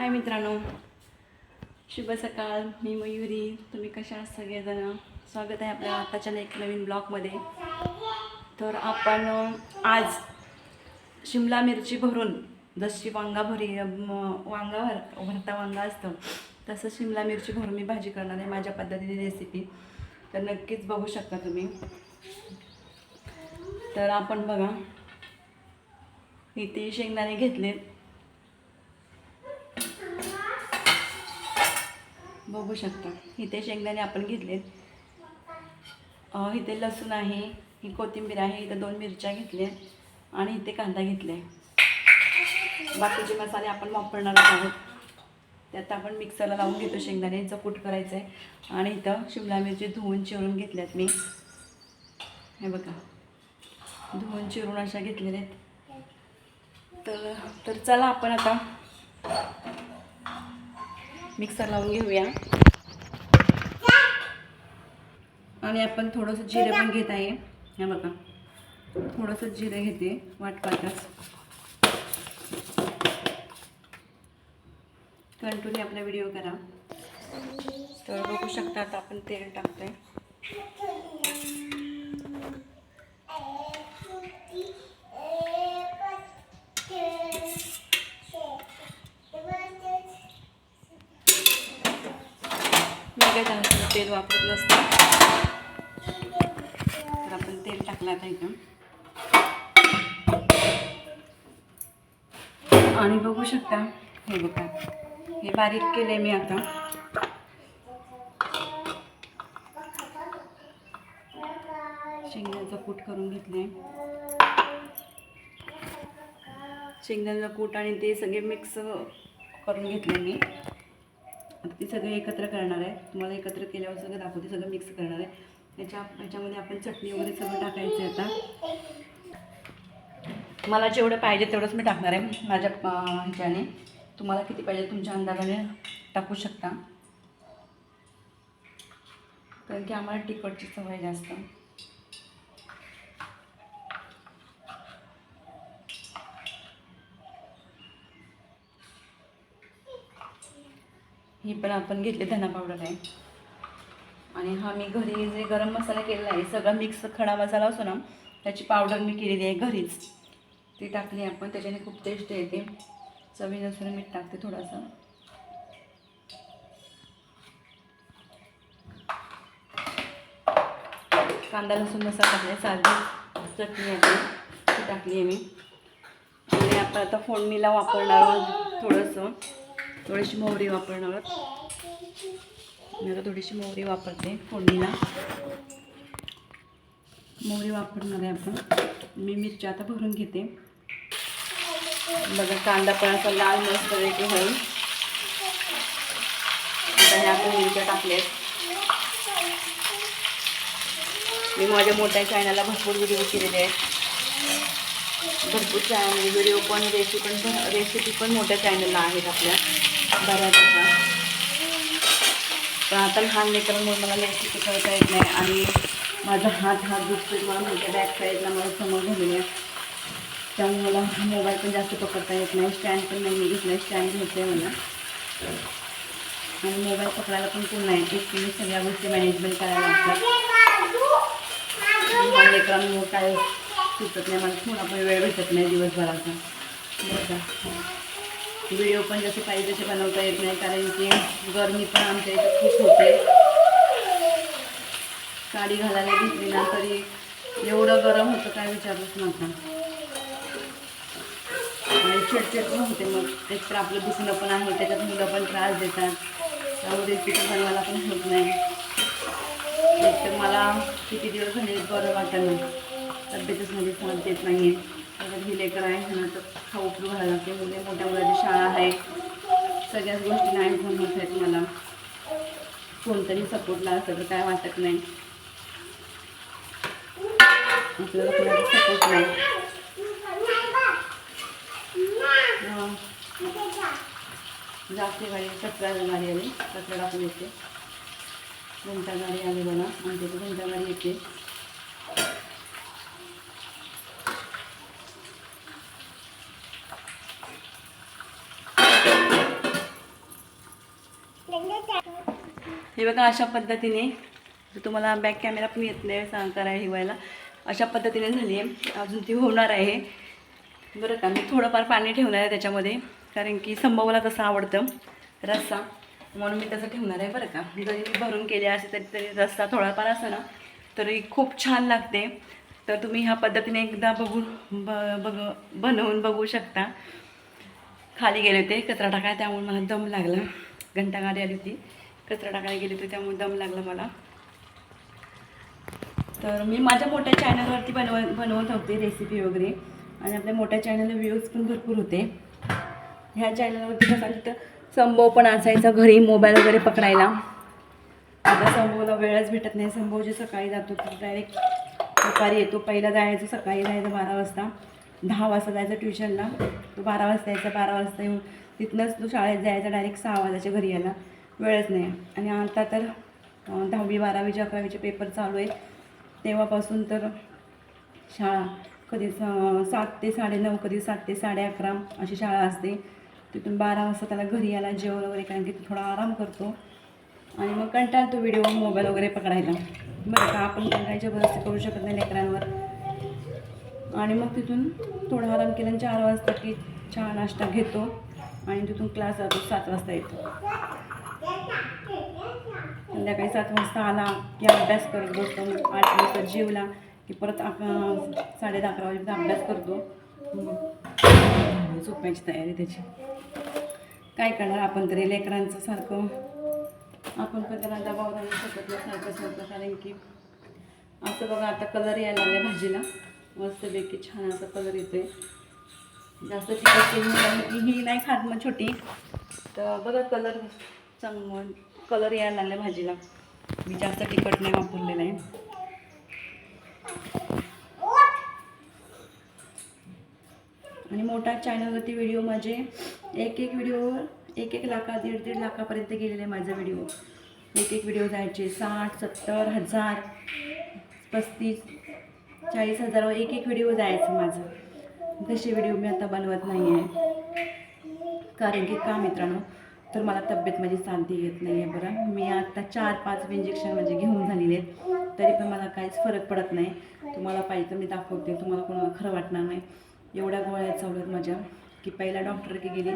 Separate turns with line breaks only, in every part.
हाय मित्रांनो. शुभ सकाळ. मी मयुरी. तुम्ही कशा आहात सगळेजण? स्वागत आहे आपल्या आताच्या एक नवीन ब्लॉगमध्ये. तर आपण आज शिमला मिरची भरून जशी वांगा भरी वांगा भर भरता वांगा असतं तसं शिमला मिरची भरून मी भाजी करणार आहे माझ्या पद्धतीने रेसिपी तर नक्कीच बघू शकता तुम्ही. तर आपण बघा इथे शेंगदाणे घेतलेत. बघू शकता. इथे शेंगदाणे आपण घेतलेत. इथे लसूण आहे ही कोथिंबीर आहे इथं दोन मिरच्या घेतल्या आणि इथे कांदा घेतले बाकीचे मसाले आपण वापरणार आहोत. त्यात आपण मिक्सरला लावून घेतो शेंगदाण्याचं कूट करायचं आहे आणि इथं शिमला मिरची धुवून चिरून घेतल्यात मी. हे बघा. धुवून चिरून अशा घेतलेल्या आहेत. तर तर चला आपण आता मिक्सर लावून घेऊया. आणि आपण थोडंसं जिरं पण घेत आहे. हे बघा. थोडंसं जिरं घेते वाटपातच कंटिन्यू आपला व्हिडिओ करा. तर बघू शकता आता आपण तेल टाकतोय मी काय जास्त तेल वापरत नसतं तर आपण तेल टाकलं आता इथं. आणि बघू शकता हे बघा. हे बारीक केले मी आता. शेंगदाण्याचं कूट करून घेतले शेंगदाण्याचं कूट आणि ते सगळे मिक्स करून घेतले मी. सगळे एकत्र करणार आहे. तुम्हाला एकत्र केल्यावर सगळं दाखवते सगळं मिक्स करणार आहे. त्याच्या ह्याच्यामध्ये आपण चटणी वगैरे सगळं टाकायचं आहे आता. मला जेवढं पाहिजे तेवढंच मी टाकणार आहे माझ्या ह्याच्याने. तुम्हाला किती पाहिजे तुमच्या अंदाजाने टाकू शकता. कारण की आम्हाला तिखटची सवय जास्त. ही पण आपण घेतली धना पावडर आहे. आणि हा मी घरी जे गरम मसाला केलेला आहे सगळा मिक्स खडा मसाला असतो ना त्याची पावडर मी केलेली आहे घरीच. ती टाकली आपण त्याच्याने खूप टेस्ट येते. चवीनुसार मीठ टाकते थोडंसं. कांदा लसूण मसाला टाकला साधी चटणी आहे ती. टाकली आहे मी. आणि आपण आता फोडणीला वापरणार थोडंसं. थोडीशी मोहरी वापरणार आहोत. मी आता थोडीशी मोहरी वापरते फोडणीला. मोहरी वापरणार आहे आपण. मी मिरची आता भरून घेते. बघा कांदा पण असा लाल मस्त रेटी होईल. आता ह्या आपण मिरच्या टाकल्यात मी माझ्या मोठ्या चॅनलला भरपूर व्हिडिओ केलेले आहेत. भरपूर चॅनल व्हिडिओ पण रेसिपी पण रेसिपी पण मोठ्या चॅनलला आहेत आपल्या. बऱ्याचशा पण आता लहान लेकरांमुळे मला रेसिपी करता येत नाही आणि माझा हात हात दुखतो मला माझ्या बॅक साईडला मला समोर झालेली आहे. त्यामुळे मला मोबाईल पण जास्त पकडता येत नाही. स्टँड पण नाही घेतलं स्टँड घ्यायचं आहे मला. आणि मोबाईल पकडायला पण कोण नाही. एकटीने सगळ्या गोष्टी मॅनेजमेंट करायला लागतात. लहान लेकरांमुळे काय सुचत नाही मला थोडा पण वेळ भेटत नाही दिवसभराचा. बरं व्हिडिओ पण जसे पाहिजे तसे बनवता येत नाही कारण की गरमी पण आमच्या इथं खूप होते. साडी घालायला घेतली ना तरी एवढं गरम होतं काय विचारूच नका. आणि चिडचिड पण होते मग. एक तर आपलं दुखणं पण आहे त्याच्यात मुलं पण त्रास देतात. त्यामुळे तिथं बनवायला पण होत नाही. एक तर मला किती दिवस झाले बरं वाटत नाही. तब्येतच मध्ये म्हणजे साथ देत नाही आहे त्याच्यात ही लेकर आहे ना तर खाऊ पिऊ घाला लागते. मुले मोठ्या मुलाची शाळा आहे. सगळ्याच गोष्टी नाही जमत आहेत मला. कोणतरी सपोर्टला असं तर काय वाटत नाही. आपल्याला कोणाचा सपोर्ट नाही. जास्त गाडी कचरा गाडी आली. कचरा टाकून येते. घंटा गाडी आली बघा आमच्या इथे घंटा गाडी येते. हे बघा अशा पद्धतीने तुम्हाला बॅक कॅमेरा पण येत नाही सांग करायला हिवायला अशा पद्धतीने झाली आहे. अजून ती होणार आहे. बरं का मी थोडंफार पाणी ठेवणार आहे त्याच्यामध्ये कारण की संभवला तसं आवडतं. रस्सा म्हणून मी तसं ठेवणार आहे बरं का. जरी मी भरून केले असे तरी तरी रस्सा थोडाफार असं ना तरी खूप छान लागते. तर तुम्ही ह्या पद्धतीने एकदा बघून ब बघ बनवून बघू शकता. खाली गेले होते कचरा टाकाय त्यामुळे मला दम लागला. घंटा गाडी आली होती. कचरा टाकायला गेले तर त्यामुळे दम लागला मला. तर मी माझ्या मोठ्या चॅनलवरती बनव बनवत होते रेसिपी वगैरे. आणि आपल्या मोठ्या चॅनलला व्ह्यूज पण भरपूर होते. ह्या चॅनलवरती कसं तिथं संभव पण असायचा घरी मोबाईल वगैरे पकडायला. आता संभवला वेळच भेटत नाही. संभव जे सकाळी जातो तो डायरेक्ट दुपारी येतो. पहिला जायचं सकाळी जायचं बारा वाजता. दहा वाजता जायचं ट्युशनला तो बारा वाजता यायचा. बारा वाजता येऊन तिथनंच तो शाळेत जायचा. डायरेक्ट सहा वाजायच्या घरी यायला. वेळच नाही. आणि आता तर दहावी दहावी बारावीचे अकरावीचे पेपर चालू आहेत. तेव्हापासून तर शाळा कधी सात ते साडेनऊ कधी सात ते साडे अकरा अशी शाळा असते. तिथून बारा वाजता त्याला घरी यायला जेवण वगैरे कारण की थोडा आराम करतो. आणि मग कंटाळतो व्हिडिओ मोबाईल वगैरे पकडायला. बरं का आपण पण काही जबरदस्ती करू शकत नाही लेकरांवर. आणि मग तिथून थोडा आराम केला आणि चार वाजता की चहा नाश्ता घेतो. आणि तिथून क्लास जातो सात वाजता येतो. संध्याकाळी सात वाजता आला की अभ्यास करत बसतो मग आठ वाजता जेवला की परत अकरा साडे दहा अकरा वाजेपर्यंत अभ्यास करतो. झोपायची तयारी त्याची. काय करणार आपण तरी लेकरांचं सारखं. आपण पण त्याला दबाव राहू शकत नाही सारखं सारखं कारण की असं बघा आता कलर यायला लागला भाजीला. मस्तपैकी छान असा कलर येतोय. जास्त तिखट ही नाही खात मग छोटी. तर बघा कलर चांगलं. कलर यायला लागला भाजीला. मी जास्त तिखट नाही वापरलेलं आहे. आणि मोठा चॅनलवरती व्हिडिओ माझे एक एक व्हिडिओवर एक एक लाखा दीड दीड लाखापर्यंत गेलेले आहे माझे व्हिडिओ. एक एक व्हिडिओ जायचे साठ सत्तर हजार पस्तीस चाळीस हजार एक एक व्हिडिओ जायचं माझं. तसे व्हिडिओ मी आता बनवत नाही आहे कारण की का मित्रांनो तर मला तब्येत माझी शांती येत नाही आहे बरं. मी आत्ता चार पाच इंजेक्शन म्हणजे घेऊन झालेले आहेत. तरी पण मला काहीच फरक पडत नाही. तुम्हाला पाहिजे तर मी दाखवते. तुम्हाला कोणाला खरं वाटणार नाही. एवढ्या गोळ्या चालू आहेत माझ्या की पहिला डॉक्टर की गेली.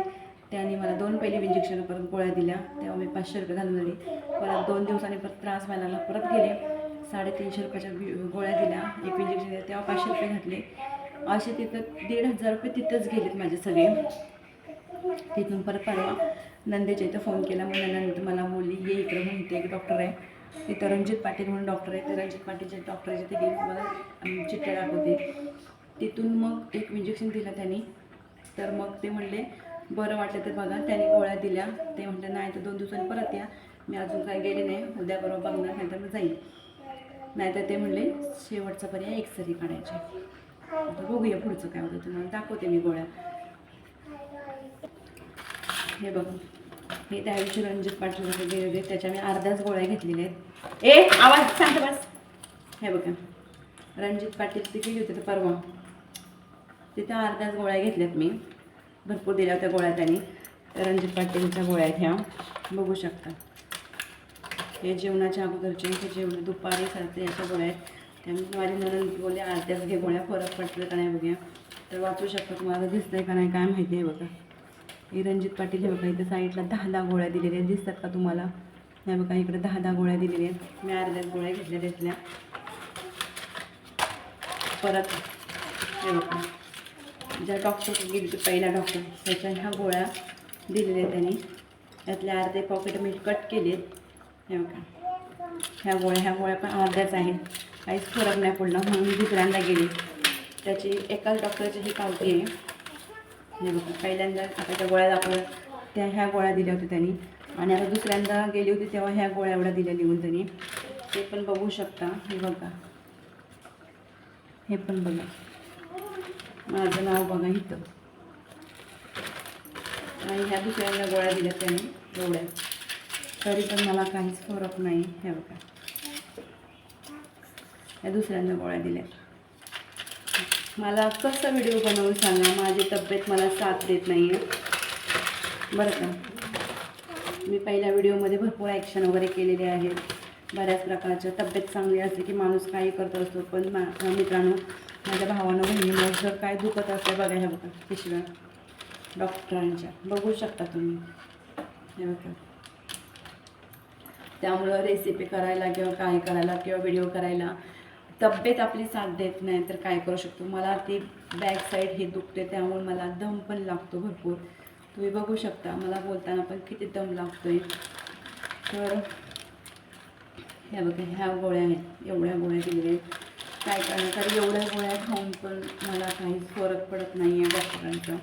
त्याने मला दोन पहिले इंजेक्शन परत गोळ्या दिल्या. तेव्हा मी पाचशे रुपये घालून झाली परत दोन दिवसांनी परत त्रास व्हायला लागला. परत गेले. साडेतीनशे रुपयाच्या गोळ्या दिल्या. एक इंजेक्शन दिल्या. तेव्हा पाचशे रुपये घातले. असे तिथं दीड हजार रुपये तिथंच गेलेत माझे सगळे. तिथून परत परवा नंदेच्या इथं फोन केला मग नंद मला बोलली ये इकडे म्हणून एक डॉक्टर आहे. इथं रणजित पाटील म्हणून डॉक्टर आहे. तर रणजित पाटीलच्या डॉक्टर जिथे गेले मला अं, चिठ्ठ्या दाखवते. तिथून मग एक इंजेक्शन दिलं त्यांनी. तर मग ते म्हणले बरं वाटलं तर बघा. त्यांनी गोळ्या दिल्या. ते म्हटलं नाही तर दोन दिवसांनी परत या. मी अजून काय गेले नाही. उद्या बरोबर बघणार नाही तर मग जाईल नाहीतर ते म्हणले शेवटचा पर्याय एक्सरे काढायचे आता बघूया पुढचं काय होतं. तुम्हाला दाखवते मी गोळ्या. हे बघ. हे त्या दिवशी रणजित पाटील गेले होते. त्याच्या मी अर्ध्याच गोळ्या घेतलेल्या आहेत. ए आवाज सांगते बस. हे बघा. रणजित पाटील ते गेले होते तर परवा. तिथे अर्ध्याच गोळ्या घेतल्यात मी. भरपूर दिल्या होत्या गोळ्या त्यांनी. रणजित पाटीलच्या गोळ्या घ्या ह्या. बघू शकता. हे जेवणाच्या अगोदरचे हे जेवण दुपारी सारखे याच्या गोळ्या आहेत. त्यामुळे माझी नरण बोलले अर्ध्याच घे गोळ्या फरक पडलं का नाही बघूया. तर वाचू शकतो तुम्हाला दिसतंय का नाही काय माहिती आहे बघा. हे रणजित पाटील हे बघा इथं साईडला दहा दहा गोळ्या दिलेल्या आहेत. दिसतात का तुम्हाला? हे बघा इकडे दहा दहा गोळ्या दिलेल्या आहेत. मी अर्ध्याच गोळ्या घेतल्या घेतल्या परत हे बघा ज्या डॉक्टर गेली पहिल्या पहिला डॉक्टर त्याच्या ह्या गोळ्या दिलेल्या आहेत त्यांनी. त्यातले अर्धे पॉकेट मी कट केलेत हे बघा ह्या गोळ्या ह्या गोळ्या पण अर्ध्याच आहेत. काहीच फरक नाही पडला म्हणून मी दुसऱ्यांदा गेली. त्याची एकाच डॉक्टरची ही पावती आहे. हे बघा पहिल्यांदा आता त्या गोळ्या दाखवल्या त्या ह्या गोळ्या दिल्या होत्या त्यांनी. आणि आता दुसऱ्यांदा गेली होती तेव्हा ह्या गोळ्या एवढ्या दिल्या लिहून त्यांनी. ते पण बघू शकता हे बघा. हे पण बघा. माझं नाव बघा इथं. आणि ह्या दुसऱ्यांदा गोळ्या दिल्या त्यांनी एवढ्या. तरी पण मला काहीच फरक नाही हे बघा. ह्या दुसऱ्यांदा गोळ्या दिल्या. मला कसं व्हिडिओ बनवून सांगा? माझी तब्येत मला साथ देत नाही आहे बरं का? मी पहिल्या व्हिडिओमध्ये भरपूर ॲक्शन वगैरे केलेले आहेत. बऱ्याच प्रकारच्या तब्येत चांगली असते की माणूस काही करत असतो पण मा मित्रांनो माझ्या भावानं बहिणीनं जर काय दुखत असतं बघा ह्या बघा पिशव्या डॉक्टरांच्या. बघू शकता तुम्ही. हे बघा. त्यामुळं रेसिपी करायला किंवा काय करायला किंवा व्हिडिओ करायला तब्येत आपली साथ देत नाही तर काय करू शकतो? मला ती बॅक साईड हे दुखते त्यामुळे मला दम पण लागतो भरपूर. तुम्ही बघू शकता मला बोलताना पण किती दम लागतो आहे तर ह्या बघा ह्या गोळ्या आहेत एवढ्या गोळ्या दिलेल्या आहेत. काय करणार? तर एवढ्या गोळ्या खाऊन पण मला काहीच फरक पडत नाही आहे डॉक्टरांचा.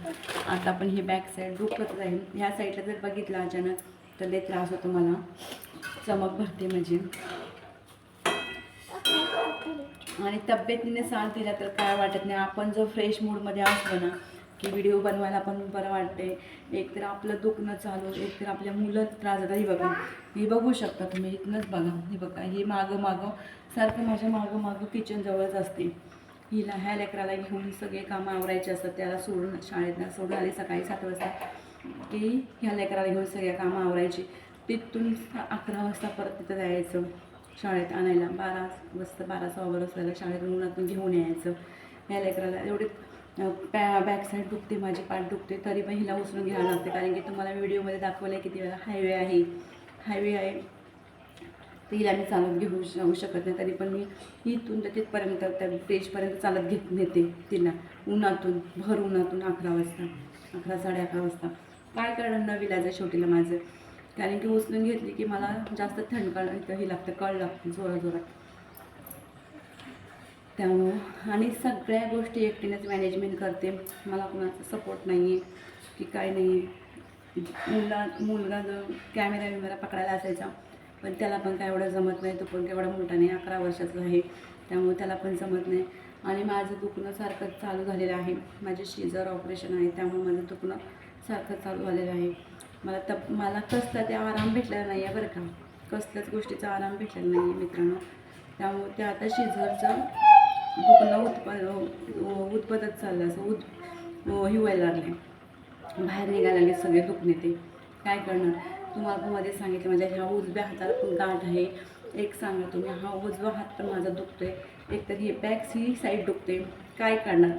आता पण हे बॅक साईड दुखत राहील ह्या साईडला जर बघितलं अचानक तर लय त्रास होतो मला. चमक भरते म्हणजे आणि तब्येतीने साथ दिला तर काय वाटत नाही. आपण जर फ्रेश मूडमध्ये असलो ना की व्हिडिओ बनवायला पण बरं वाटते एक तर आपलं दुखणं चालू एक तर आपल्या मुलं त्रास देतात. ही बघा हे बघू शकता तुम्ही इथनंच बघा. ही बघा ही मागं मागं सारखं माझ्या मागं मागं किचनजवळच असते. हिला ह्या लेकराला घेऊन सगळे कामं आवरायचे असतात. त्याला सोडून शाळेतनं सोडून आले सकाळी सात वाजता. की ह्या लेकराला घेऊन सगळ्या कामं आवरायची. तिथून अकरा वाजता परत तिथं जायचं. शाळेत आणायला बारा वाजता बारा सहा असल्याला शाळेतून उन्हातून घेऊन यायचं. या लेकराला एवढे पॅ बॅक साईड दुखते माझी पाठ दुखते तरी पण हिला उचलून घ्यावं लागते. कारण की तुम्हाला व्हिडिओमध्ये दाखवलं आहे किती वेळा हायवे आहे. हायवे आहे. तर हिला मी चालत घेऊ जाऊ शकत नाही. तरी पण मी इथून तर तिथपर्यंत त्या ब्रिजपर्यंत चालत घेत नेते तिला. उन्हातून भर उन्हातून अकरा वाजता अकरा साडे अकरा वाजता. काय करणार नवीला विलाज शेवटीला माझं? कारण की उचलून घेतली की मला जास्त थंड कळ इथं लागतं कळ लागते जोरा जोरात. त्यामुळं आणि सगळ्या गोष्टी एकटीनेच मॅनेजमेंट करते. मला कोणाचा सपोर्ट नाही आहे की काय नाही आहे मुला मुलगा जो कॅमेरा विमेरा पकडायला असायचा पण त्याला पण काय एवढं जमत नाही. तो पण केवढा मोठा नाही अकरा वर्षाचा आहे. त्यामुळे त्याला पण जमत नाही. आणि माझं दुखणं सारखं चालू झालेलं आहे. माझे शेजार ऑपरेशन आहे त्यामुळे माझं दुखणं सारखं चालू झालेलं आहे. मला तप मला कसला ते आराम भेटलेला नाही आहे बरं का. कसल्याच गोष्टीचा आराम भेटलेला नाही आहे मित्रांनो. त्यामुळे ते आता शिझरचं दुखणं उत्प उत्पदत चाललं असं उद हिवायला लागले. बाहेर निघायला लागले सगळे दुखणे ते. काय करणार? तुम्हाला मध्ये सांगितलं म्हणजे माझ्या ह्या उजव्या हाताला पण गाठ आहे. एक सांगा तुम्ही हा उजवा हात पण माझा दुखतोय. एक तर हे बॅक्स ही साईड दुखते. काय करणार?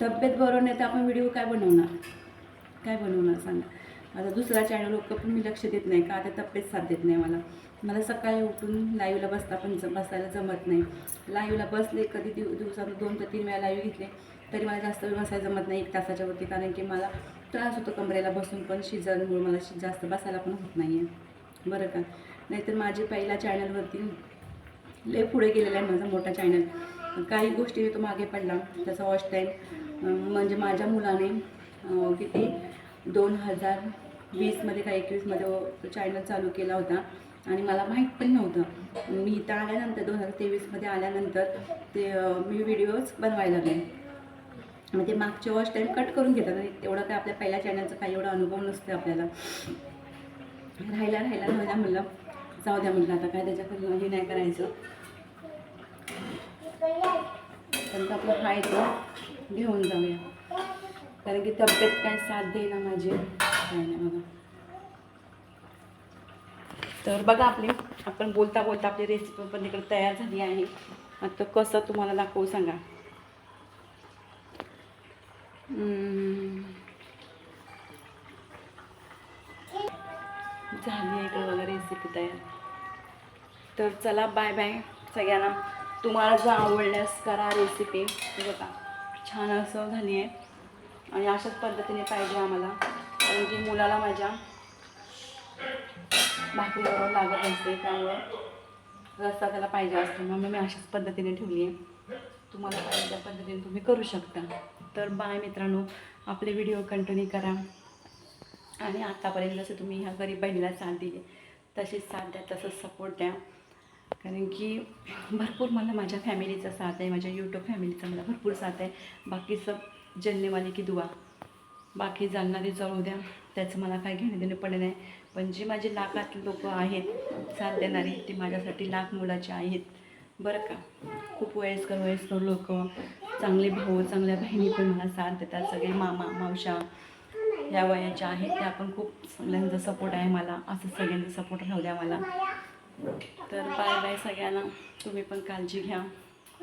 तब्येत बरोबर नाही तर आपण व्हिडिओ काय बनवणार? काय बनवणार सांगा? आता दुसरा चॅनल लोक पण मी लक्ष देत नाही का? आता तब्येत साथ देत नाही मला. मला सकाळी उठून लाईव्हला बसता पण ज बसायला जमत नाही. लाईव्हला बसले कधी दिव दिवसातून दोन ते तीन वेळा लाईव्ह घेतले तरी मला जास्त वेळ बसायला जमत नाही एक तासाच्या वरती कारण की मला त्रास होतो कमरेला बसून पण शिजनमुळे मला शि जास्त बसायला पण होत नाही आहे बरं का? नाहीतर माझे पहिल्या चॅनलवरती लय पुढे गेलेला आहे माझा मोठा चॅनल काही गोष्टी तो मागे पडला. त्याचा वॉच टाईम म्हणजे माझ्या मुलाने किती दोन हजार वीसमध्ये का एकवीसमध्ये चॅनल चालू केला होता. आणि मला माहीत पण नव्हतं. मी इथं आल्यानंतर दोन हजार तेवीसमध्ये आल्यानंतर ते मी व्हिडिओज बनवायला लागले. मग ते मागचे वॉच टाईम कट करून घेतात. आणि तेवढं काय आपल्या पहिल्या चॅनलचा काही एवढा अनुभव नसतो आपल्याला. राहिला राहिला राहिला म्हणलं जाऊ द्या म्हटलं आता काय त्याच्याकडून हे नाही करायचं. पण आपलं हाय येतो घेऊन जाऊया. कारण की तब्येत काय साथ देईना माझी. काय नाही बघा. तर बघा आपली आपण बोलता बोलता आपली रेसिपी पण तिकडे तयार झाली आहे. आता कसं तुम्हाला दाखवू सांगा. झाली आहे इकडे बघा रेसिपी तयार. तर चला बाय बाय सगळ्यांना. तुम्हाला जर आवडल्यास करा रेसिपी बघा छान असं झाली आहे. आणि अशाच पद्धतीने पाहिजे आम्हाला. कारण की मुलाला माझ्या भाकरीबरोबर लागत असते त्यामुळं रस्ता त्याला पाहिजे असतो. म्हणून मी अशाच पद्धतीने ठेवली आहे तुम्हाला पाहिजे त्या पद्धतीने तुम्ही करू शकता. तर बाय मित्रांनो आपले व्हिडिओ कंटिन्यू करा. आणि आत्तापर्यंत जसं तुम्ही ह्या गरीब बहिणीला साथ दिली तशीच साथ द्या तसंच सपोर्ट द्या. कारण की भरपूर मला माझ्या फॅमिलीचा साथ आहे माझ्या यूट्यूब फॅमिलीचा मला भरपूर साथ आहे. बाकी सब जन्मेवाली की दुवा. बाकी जाणणारे चालू द्या. त्याचं मला काय घेणं देणं पडले नाही. पण जी माझी लाखात लोक आहेत साथ देणारी ती माझ्यासाठी लाख मुलाची आहेत. बरं का? खूप वयस्कर वयस्कर लोक. चांगले भाऊ चांगल्या बहिणी पण मला साथ देतात. सगळे मामा मावशा ह्या वयाच्या आहेत. त्या पण खूप सगळ्यांचा सपोर्ट आहे मला. असं सगळ्यांचा सपोर्ट राहू द्या मला. तर बाय बाय सगळ्यांना. तुम्ही पण काळजी घ्या.